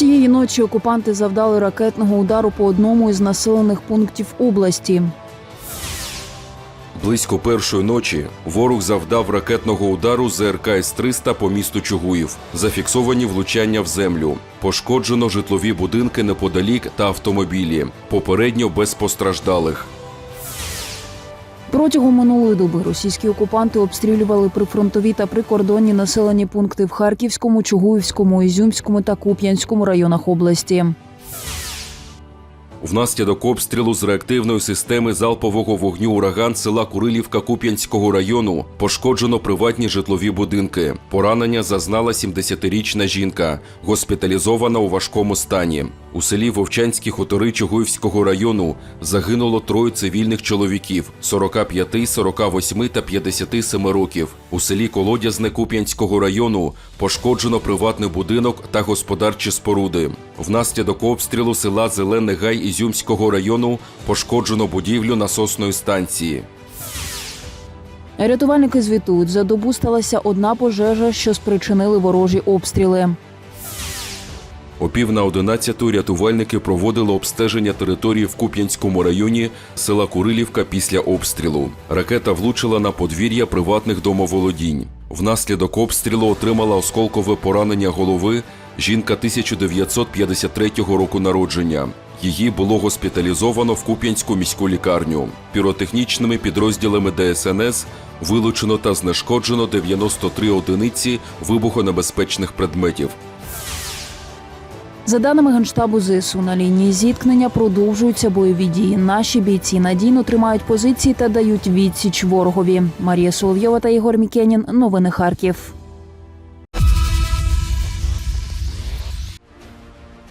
Цієї ночі окупанти завдали ракетного удару по одному із населених пунктів області. Близько першої ночі ворог завдав ракетного удару ЗРК С-300 по місту Чугуїв. Зафіксовані влучання в землю. Пошкоджено житлові будинки неподалік та автомобілі. Попередньо без постраждалих. Протягом минулої доби російські окупанти обстрілювали прифронтові та прикордонні населені пункти в Харківському, Чугуївському, Ізюмському та Куп'янському районах області. Внаслідок обстрілу з реактивної системи залпового вогню ураган села Курилівка Куп'янського району пошкоджено приватні житлові будинки. Поранення зазнала 70-річна жінка, госпіталізована у важкому стані. У селі Вовчанські хутори Чугуївського району загинуло троє цивільних чоловіків 45, 48 та 57 років. У селі Колодязне Куп'янського району пошкоджено приватний будинок та господарчі споруди. Внаслідок обстрілу села Зелений Гай Ізюмського району пошкоджено будівлю насосної станції. Рятувальники звітують, за добу сталася одна пожежа, що спричинили ворожі обстріли. О пів на одинадцяту рятувальники проводили обстеження території в Куп'янському районі села Курилівка після обстрілу. Ракета влучила на подвір'я приватних домоволодінь. Внаслідок обстрілу отримала осколкове поранення голови жінка 1953 року народження. Її було госпіталізовано в Куп'янську міську лікарню. Піротехнічними підрозділами ДСНС вилучено та знешкоджено 93 одиниці вибухонебезпечних предметів. За даними генштабу ЗСУ, на лінії зіткнення продовжуються бойові дії. Наші бійці надійно тримають позиції та дають відсіч ворогові. Марія Соловйова та Ігор Мікенін. Новини Харків.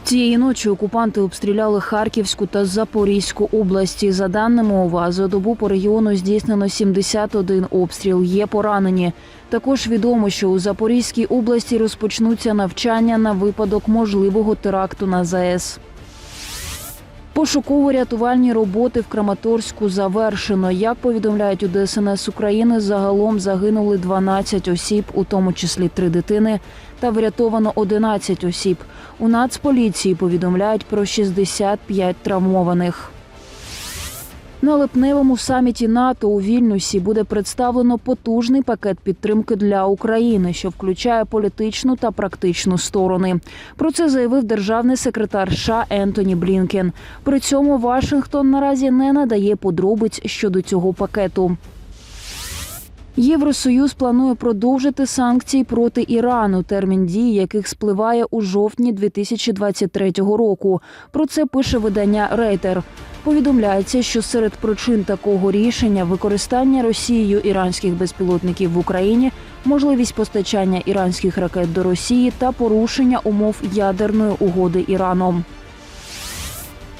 Цієї ночі окупанти обстріляли Харківську та Запорізьку області. За даними ОВА, за добу по регіону здійснено 71 обстріл. Є поранені. Також відомо, що у Запорізькій області розпочнуться навчання на випадок можливого теракту на ЗАЕС. Пошуково-рятувальні роботи в Краматорську завершено. Як повідомляють у ДСНС України, загалом загинули 12 осіб, у тому числі три дитини, та врятовано 11 осіб. У Нацполіції повідомляють про 65 травмованих. На липневому саміті НАТО у Вільнюсі буде представлено потужний пакет підтримки для України, що включає політичну та практичну сторони. Про це заявив державний секретар США Ентоні Блінкен. При цьому Вашингтон наразі не надає подробиць щодо цього пакету. Євросоюз планує продовжити санкції проти Ірану, термін дії яких спливає у жовтні 2023 року. Про це пише видання Рейтер. Повідомляється, що серед причин такого рішення використання Росією іранських безпілотників в Україні, можливість постачання іранських ракет до Росії та порушення умов ядерної угоди Іраном.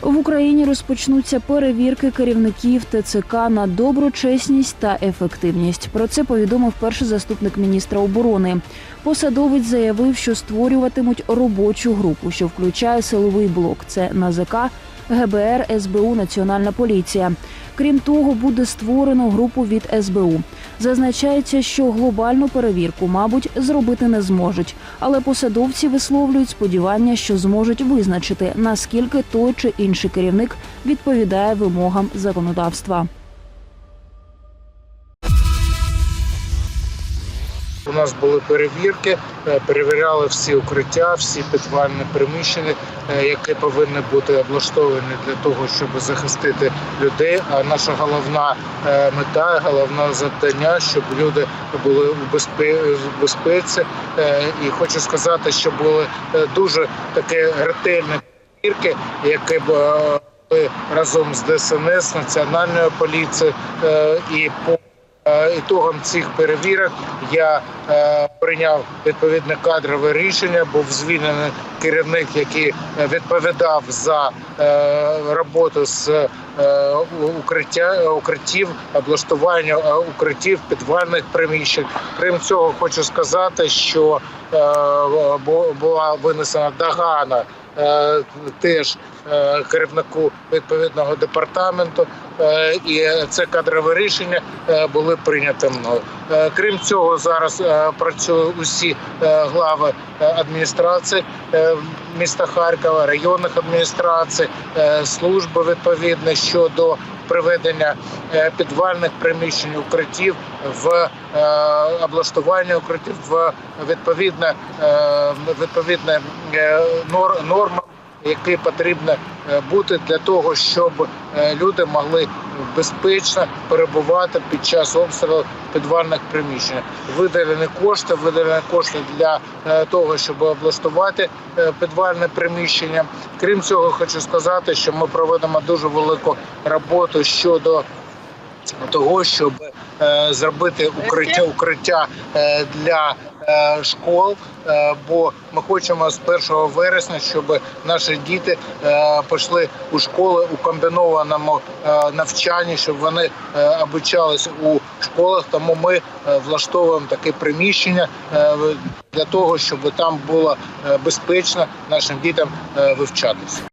В Україні розпочнуться перевірки керівників ТЦК на доброчесність та ефективність. Про це повідомив перший заступник міністра оборони. Посадовець заявив, що створюватимуть робочу групу, що включає силовий блок. Це НАЗК, ГБР, СБУ, Національна поліція. Крім того, буде створено групу від СБУ. Зазначається, що глобальну перевірку, мабуть, зробити не зможуть, але посадовці висловлюють сподівання, що зможуть визначити наскільки той чи інший керівник відповідає вимогам законодавства. У нас були перевірки, е, перевіряли всі укриття, всі підвальні приміщення, е, які повинні бути облаштовані для того, щоб захистити людей. А наша головна е, мета, головне завдання, щоб люди були в безпеці. І хочу сказати, що були дуже такі ретельні перевірки, які б разом з ДСНС, Національною поліцією і по Ітогом цих перевірок я е, прийняв відповідне кадрове рішення. Був звільнений керівник, який е, відповідав за е, роботу з е, укриття укриттів, облаштування е, укриттів підвальних приміщень. Крім цього, хочу сказати, що е, була винесена догана е, теж е, керівнику відповідного департаменту е, і це кадрове рішення е, були прийняті мною. Е, Крім цього, зараз е, працюють усі е, глави е, адміністрації е, міста Харкова, районних адміністрацій, е, служби відповідних щодо приведення е, підвальних приміщень укриттів в е, облаштування укриттів в відповідне е, відповідне е, які потрібно е, бути для того, щоб е, люди могли безпечно перебувати під час обстрілу підвальних приміщень. Виділені кошти, виділені кошти для е, того, щоб облаштувати підвальне приміщення. Крім цього, хочу сказати, що ми проводимо дуже велику роботу щодо того, щоб зробити укриття укриття для школ. Е, бо ми хочемо з 1 вересня, щоб наші діти е, пішли у школи у комбінованому е, навчанні, щоб вони е, обучались у школах. Тому ми е, влаштовуємо таке приміщення е, для того, щоб там було е, безпечно нашим дітям е, вивчатися.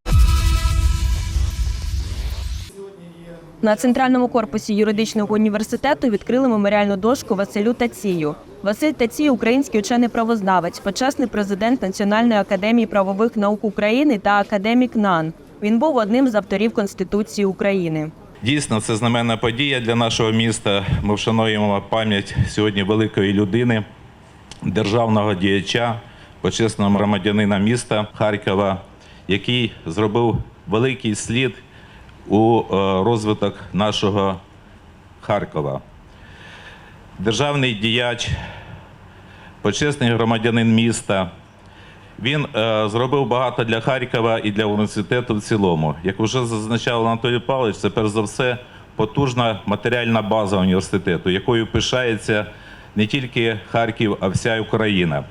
На центральному корпусі юридичного університету відкрили меморіальну дошку Василю Тацію. Василь Тацій – український учений-правознавець, почесний президент Національної академії правових наук України та академік НАН. Він був одним з авторів Конституції України. Дійсно, це знаменна подія для нашого міста. Ми вшануємо пам'ять сьогодні великої людини, державного діяча, почесного громадянина міста Харкова, який зробив великий слід у е, розвиток нашого Харкова. Державний діяч, почесний громадянин міста. Він е, зробив багато для Харкова і для університету в цілому. Як вже зазначав Анатолій Павлович, це перш за все потужна матеріальна база університету, якою пишається не тільки Харків, а вся Україна.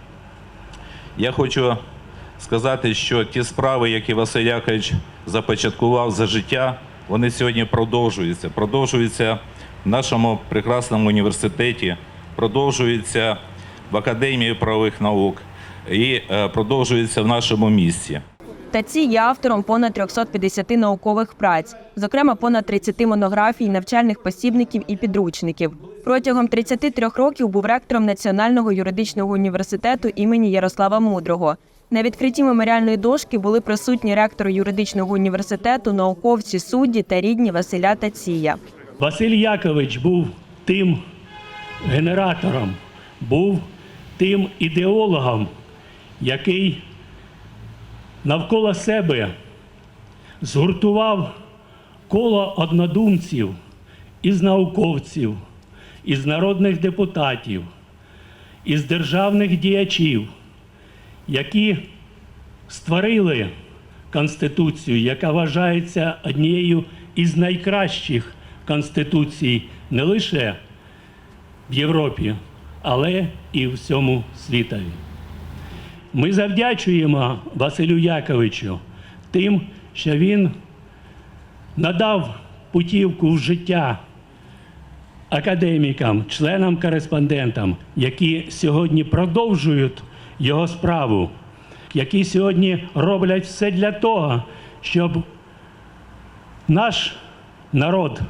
Я хочу сказати, що ті справи, які Василь Якович започаткував за життя, вони сьогодні продовжуються. Продовжуються в нашому прекрасному університеті, продовжуються в Академії правових наук і е, продовжуються в нашому місті. Тацій є автором понад 350 наукових праць, зокрема понад 30 монографій, навчальних посібників і підручників. Протягом 33 років був ректором Національного юридичного університету імені Ярослава Мудрого. На відкритті меморіальної дошки були присутні ректор юридичного університету, науковці, судді та рідні Василя Тація. Василь Якович був тим генератором, був тим ідеологом, який навколо себе згуртував коло однодумців із науковців, із народних депутатів, із державних діячів, які створили Конституцію, яка вважається однією із найкращих конституцій не лише в Європі, але і в всьому світові. Ми завдячуємо Василю Яковичу тим, що він надав путівку в життя академікам, членам-кореспондентам, які сьогодні продовжують його справу, які сьогодні роблять все для того, щоб наш народ,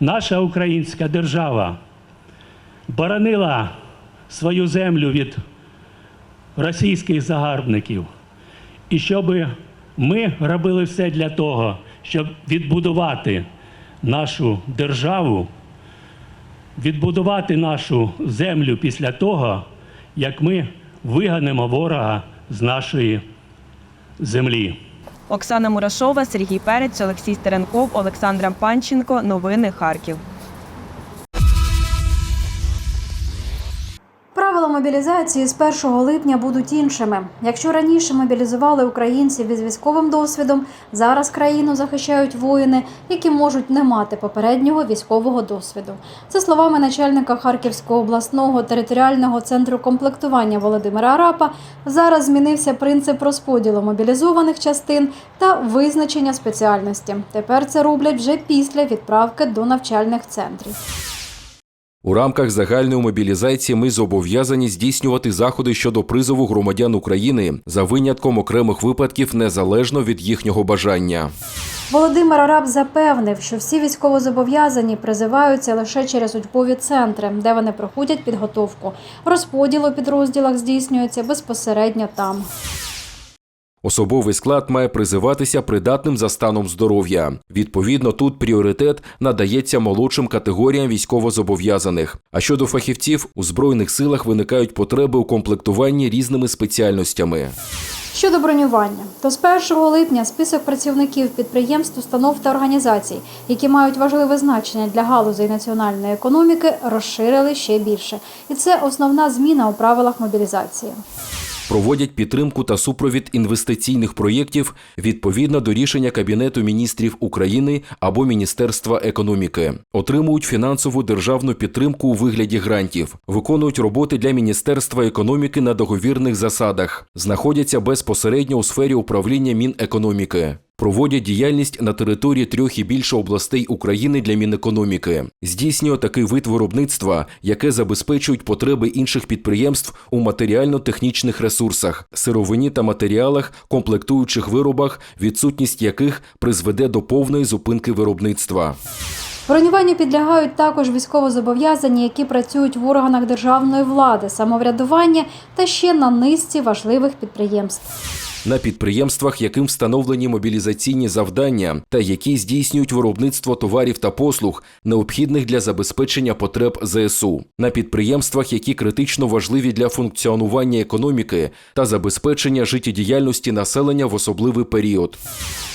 наша українська держава боронила свою землю від російських загарбників, і щоб ми робили все для того, щоб відбудувати нашу державу, відбудувати нашу землю після того, як ми виганемо ворога з нашої землі. Оксана Мурашова, Сергій Перець, Олексій Стеренков, Олександра Панченко. Новини Харків. Мобілізації з 1 липня будуть іншими. Якщо раніше мобілізували українців із військовим досвідом, зараз країну захищають воїни, які можуть не мати попереднього військового досвіду. Це словами начальника Харківського обласного територіального центру комплектування Володимира Арапа. Зараз змінився принцип розподілу мобілізованих частин та визначення спеціальності. Тепер це роблять вже після відправки до навчальних центрів. У рамках загальної мобілізації ми зобов'язані здійснювати заходи щодо призову громадян України за винятком окремих випадків незалежно від їхнього бажання. Володимир Араб запевнив, що всі військовозобов'язані призиваються лише через учбові центри, де вони проходять підготовку. Розподіл у підрозділах здійснюється безпосередньо там. Особовий склад має призиватися придатним за станом здоров'я. Відповідно, тут пріоритет надається молодшим категоріям військовозобов'язаних. А щодо фахівців, у збройних силах виникають потреби у комплектуванні різними спеціальностями. Щодо бронювання, то з 1 липня список працівників підприємств, установ та організацій, які мають важливе значення для галузей національної економіки, розширили ще більше. І це основна зміна у правилах мобілізації. Проводять підтримку та супровід інвестиційних проєктів відповідно до рішення Кабінету міністрів України або Міністерства економіки, отримують фінансову державну підтримку у вигляді грантів, виконують роботи для Міністерства економіки на договірних засадах, знаходяться безпосередньо у сфері управління Мінекономіки. Проводять діяльність на території трьох і більше областей України для Мінекономіки. Здійснює такий вид виробництва, яке забезпечують потреби інших підприємств у матеріально-технічних ресурсах, сировині та матеріалах, комплектуючих виробах, відсутність яких призведе до повної зупинки виробництва. Бронюванню підлягають також військовозобов'язані, які працюють в органах державної влади, самоврядування та ще на низці важливих підприємств. На підприємствах, яким встановлені мобілізаційні завдання та які здійснюють виробництво товарів та послуг, необхідних для забезпечення потреб ЗСУ, на підприємствах, які критично важливі для функціонування економіки та забезпечення життєдіяльності населення в особливий період.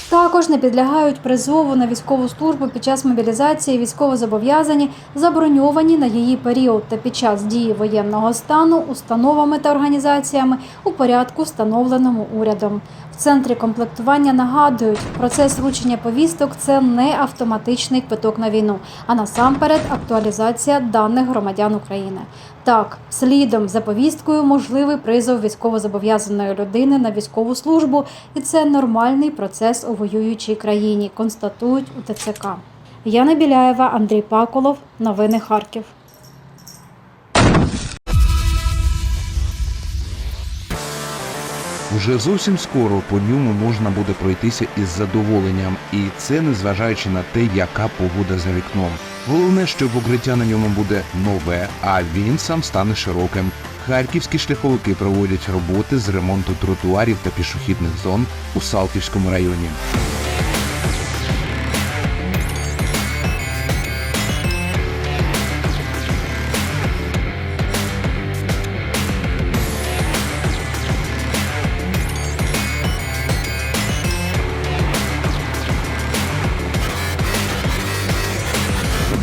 Також не підлягають призову на військову службу під час мобілізації військовозобов'язані, заброньовані на її період та під час дії воєнного стану установами та організаціями у порядку, встановленому урядом. В центрі комплектування нагадують, процес вручення повісток це не автоматичний квиток на війну, а насамперед актуалізація даних громадян України. Так, слідом за повісткою можливий призов військовозобов'язаної людини на військову службу, і це нормальний процес у воюючій країні, констатують у ТЦК. Яна Біляєва, Андрій Паколов. Новини Харків. Уже зовсім скоро по ньому можна буде пройтися із задоволенням, і це незважаючи на те, яка погода за вікном. Головне, що покриття на ньому буде нове, а він сам стане широким. Харківські шляховики проводять роботи з ремонту тротуарів та пішохідних зон у Салтівському районі.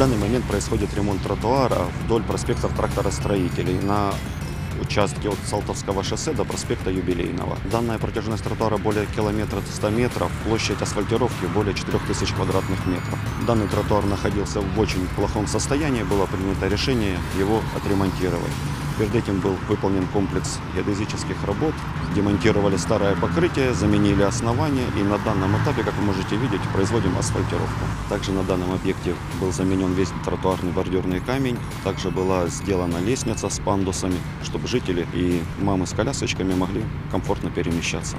Данный момент происходит ремонт тротуара вдоль проспектов тракторостроителей на участке от Салтовского шоссе до проспекта Юбилейного. Данная протяженность тротуара более километра 100 метров, площадь асфальтировки более 4000 квадратных метров. Данный тротуар находился в очень плохом состоянии, было принято решение его отремонтировать. Перед этим был выполнен комплекс геодезических работ, демонтировали старое покрытие, заменили основание и на данном этапе, как вы можете видеть, производим асфальтировку. Также на данном объекте был заменен весь тротуарный бордюрный камень, также была сделана лестница с пандусами, чтобы жители и мамы с колясочками могли комфортно перемещаться.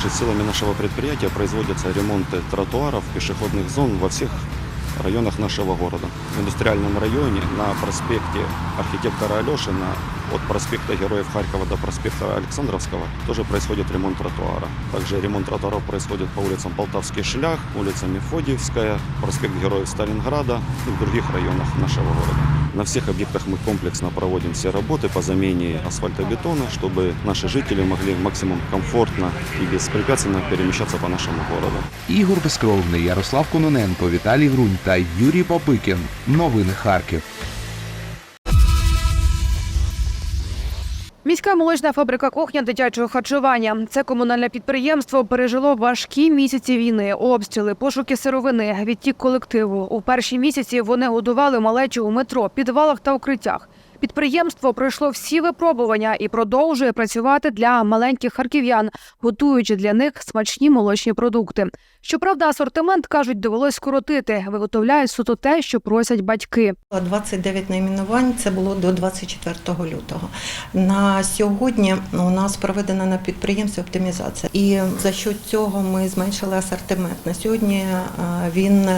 Также силами нашего предприятия производятся ремонты тротуаров, пешеходных зон во всех районах нашего города. В индустриальном районе на проспекте архитектора Алешина от проспекта Героев Харькова до проспекта Александровского тоже происходит ремонт тротуара. Также ремонт тротуаров происходит по улицам Полтавский шлях, улица Мефодиевская, проспект Героев Сталинграда и в других районах нашего города. На всех объектах мы комплексно проводим все работы по замене асфальтобетона, чтобы наши жители могли максимум комфортно и беспрепятственно перемещаться по нашему городу. Ігор Безкровний, Ярослав Кононенко, Віталій Грунь та Юрій Попикін. Новини Харків. Міська молочна фабрика кухня дитячого харчування. Це комунальне підприємство пережило важкі місяці війни, обстріли, пошуки сировини, відтік колективу. У перші місяці вони годували малечу у метро, підвалах та укриттях. Підприємство пройшло всі випробування і продовжує працювати для маленьких харків'ян, готуючи для них смачні молочні продукти. Щоправда, асортимент кажуть, довелось скоротити. Виготовляють суто те, що просять батьки. 29 найменувань це було до 24 лютого. На сьогодні у нас проведена на підприємстві оптимізація, і за що цього ми зменшили асортимент. На сьогодні е, він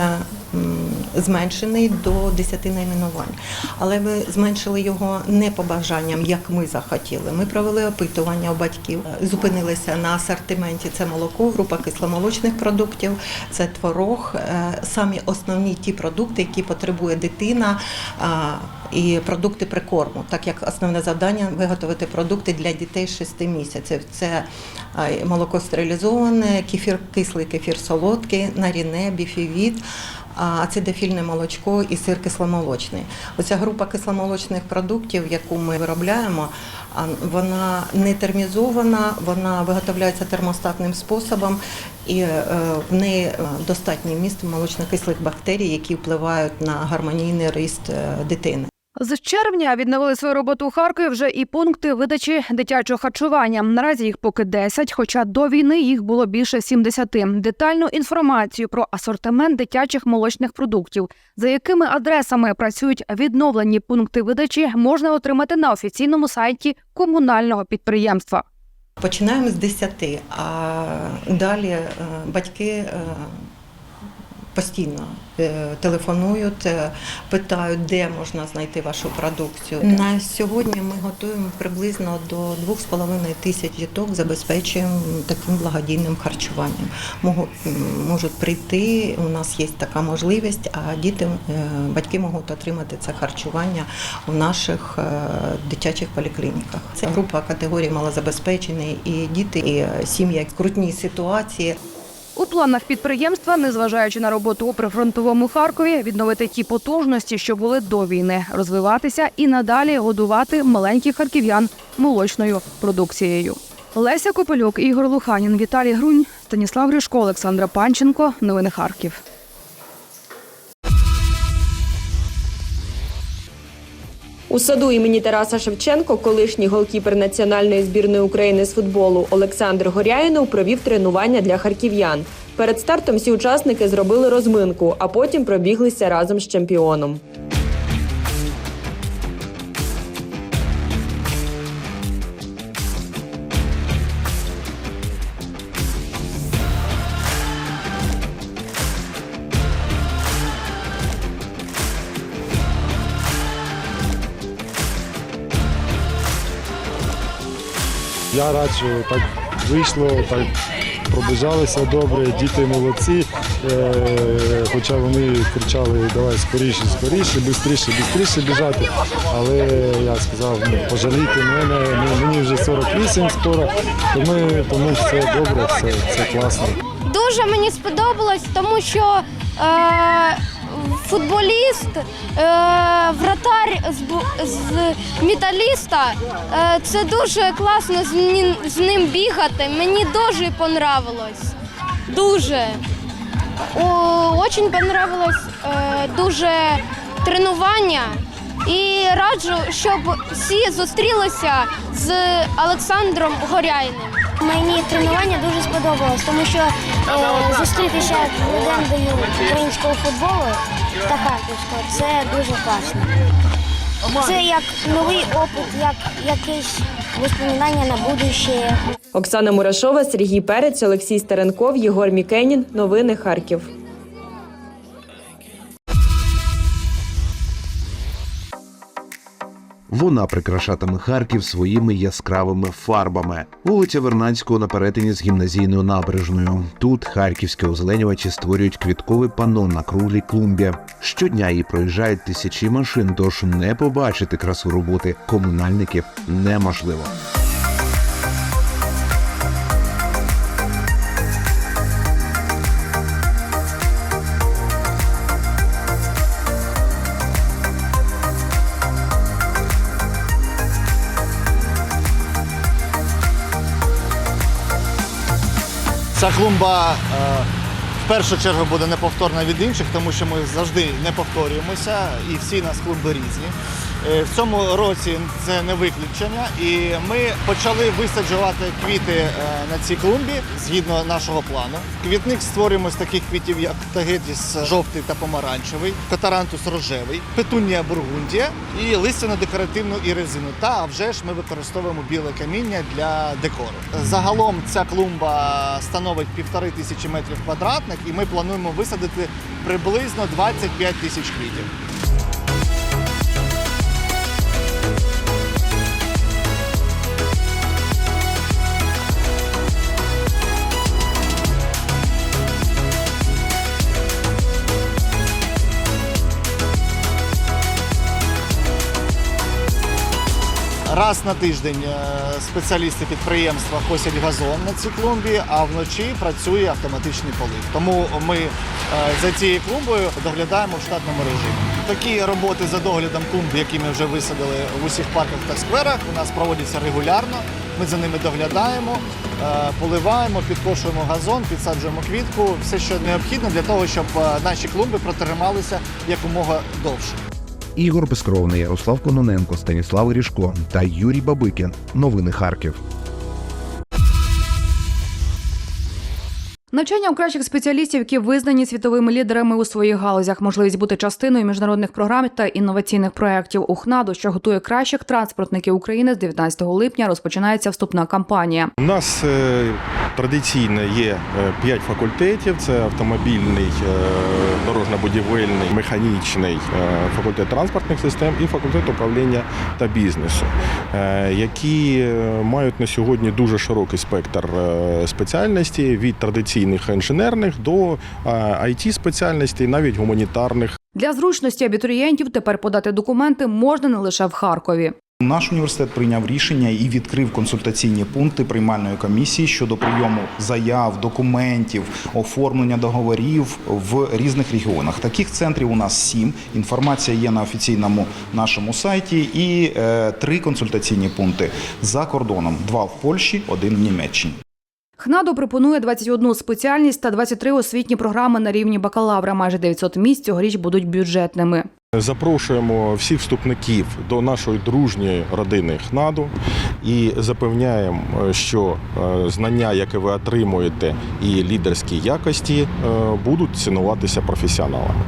зменшений до 10 найменувань, але ми зменшили його не по бажанням, як ми захотіли. Ми провели опитування у батьків, е, зупинилися на асортименті. Це молоко, група кисломолочних продуктів, це творог, е, самі основні ті продукти, які потребує дитина і продукти прикорму, так як основне завдання виготовити продукти для дітей 6 місяців. Це молоко стерилізоване, кефір, кислий кефір солодкий, наріне, біфівіт. Ацидофільне молочко і сир кисломолочний. Оця група кисломолочних продуктів, яку ми виробляємо, вона не термізована, вона виготовляється термостатним способом, і е, в неї е, достатній міст молочно-кислих бактерій, які впливають на гармонійний ріст е, дитини. З червня відновили свою роботу у Харкові вже і пункти видачі дитячого харчування. Наразі їх поки 10, хоча до війни їх було більше 70. Детальну інформацію про асортимент дитячих молочних продуктів, за якими адресами працюють відновлені пункти видачі, можна отримати на офіційному сайті комунального підприємства. Починаємо з 10, а далі е, батьки е, постійно е, телефонують, е, питають, де можна знайти вашу продукцію. На сьогодні ми готуємо приблизно до 2,5 тисяч діток, забезпечуємо таким благодійним харчуванням. Можуть, прийти, у нас є така можливість, а діти, е, батьки можуть отримати це харчування у наших дитячих поліклініках. Це група категорії малозабезпечені і діти, і сім'ї в крутній ситуації. У планах підприємства, незважаючи на роботу у прифронтовому Харкові, відновити ті потужності, що були до війни, розвиватися і надалі годувати маленьких харків'ян молочною продукцією. Леся Копелюк, Ігор Луханін, Віталій Грунь, Станіслав Гришко, Олександра Панченко. Новини Харків. У саду імені Тараса Шевченко колишній голкіпер національної збірної України з футболу Олександр Горяїнов провів тренування для харків'ян. Перед стартом всі учасники зробили розминку, а потім пробіглися разом з чемпіоном. Я рад, що так вийшло, так пробіжалися добре, діти молодці. Е, хоча вони кричали, давай скоріше, скоріше, швидше, швидше біжати. Але я сказав, ну, пожалійте мене, ну, мені вже 48 скоро, тому, тому все добре, все, все класно. Дуже мені сподобалось, тому що е, футболіст, е, вратар з, металіста. Е, це дуже класно з, ним- бігати. Мені дуже понравилось. Дуже. Очень понравилось е, дуже тренування. І раджу, щоб всі зустрілися з Олександром Горяйним. Мені тренування дуже сподобалось, тому що е, зустрітися з легендою українського футболу та харківського це дуже класно. Це як новий опит, як якесь воспоминання на будущее. Оксана Мурашова, Сергій Перець, Олексій Старенков, Єгор Мікенін. Новини Харків. Вона прикрашатиме Харків своїми яскравими фарбами. Вулиця Вернадського на перетині з гімназійною набережною. Тут харківські озеленювачі створюють квітковий панно на круглій клумбі. Щодня її проїжджають тисячі машин, тож не побачити красу роботи комунальників неможливо. Ця клумба е, в першу чергу буде неповторна від інших, тому що ми завжди не повторюємося і всі нас клумби різні. Е, В цьому році це не виключення, і ми почали висаджувати квіти е, на цій клумбі згідно нашого плану. Квітник створюємо з таких квітів, як тагетіс жовтий та помаранчевий, катарантус рожевий, петунія бургундія і листяно-декоративну ірезину. Та а вже ж ми використовуємо біле каміння для декору. Загалом ця клумба становить півтори тисячі метрів квадратних, і ми плануємо висадити приблизно 25 тисяч квітів. Раз на тиждень е, спеціалісти підприємства косять газон на цій клумбі, а вночі працює автоматичний полив. Тому ми е, за цією клумбою доглядаємо в штатному режимі. Такі роботи за доглядом клумб, які ми вже висадили в усіх парках та скверах, у нас проводяться регулярно. Ми за ними доглядаємо, е, поливаємо, підкошуємо газон, підсаджуємо квітку, все, що необхідно для того, щоб наші клумби протрималися якомога довше. Ігор Безкровний, Ярослав Кононенко, Станіслав Ріжко та Юрій Бабикін. Новини Харків. Навчання у кращих спеціалістів, які визнані світовими лідерами у своїх галузях, можливість бути частиною міжнародних програм та інноваційних проєктів у ХНАДу, що готує кращих транспортників України з 19 липня. Розпочинається вступна кампанія. У нас е, традиційно є 5 факультетів: це автомобільний, е, дорожньо-будівельний, механічний, е, факультет транспортних систем і факультет управління та бізнесу, е, які е, мають на сьогодні дуже широкий спектр е, спеціальностей від традиційних інженерних до it спеціальностей, навіть гуманітарних. Для зручності абітурієнтів тепер подати документи можна не лише в Харкові. Наш університет прийняв рішення і відкрив консультаційні пункти приймальної комісії щодо прийому заяв, документів, оформлення договорів в різних регіонах. Таких центрів у нас сім. Інформація є на офіційному нашому сайті, і е, три консультаційні пункти за кордоном: два в Польщі, один в Німеччині. ХНАДу пропонує 21 спеціальність та 23 освітні програми на рівні бакалавра. Майже 900 місць цьогоріч будуть бюджетними. Запрошуємо всіх вступників до нашої дружньої родини ХНАДу і запевняємо, що е, знання, яке ви отримуєте, і лідерські якості е, будуть цінуватися професіоналами.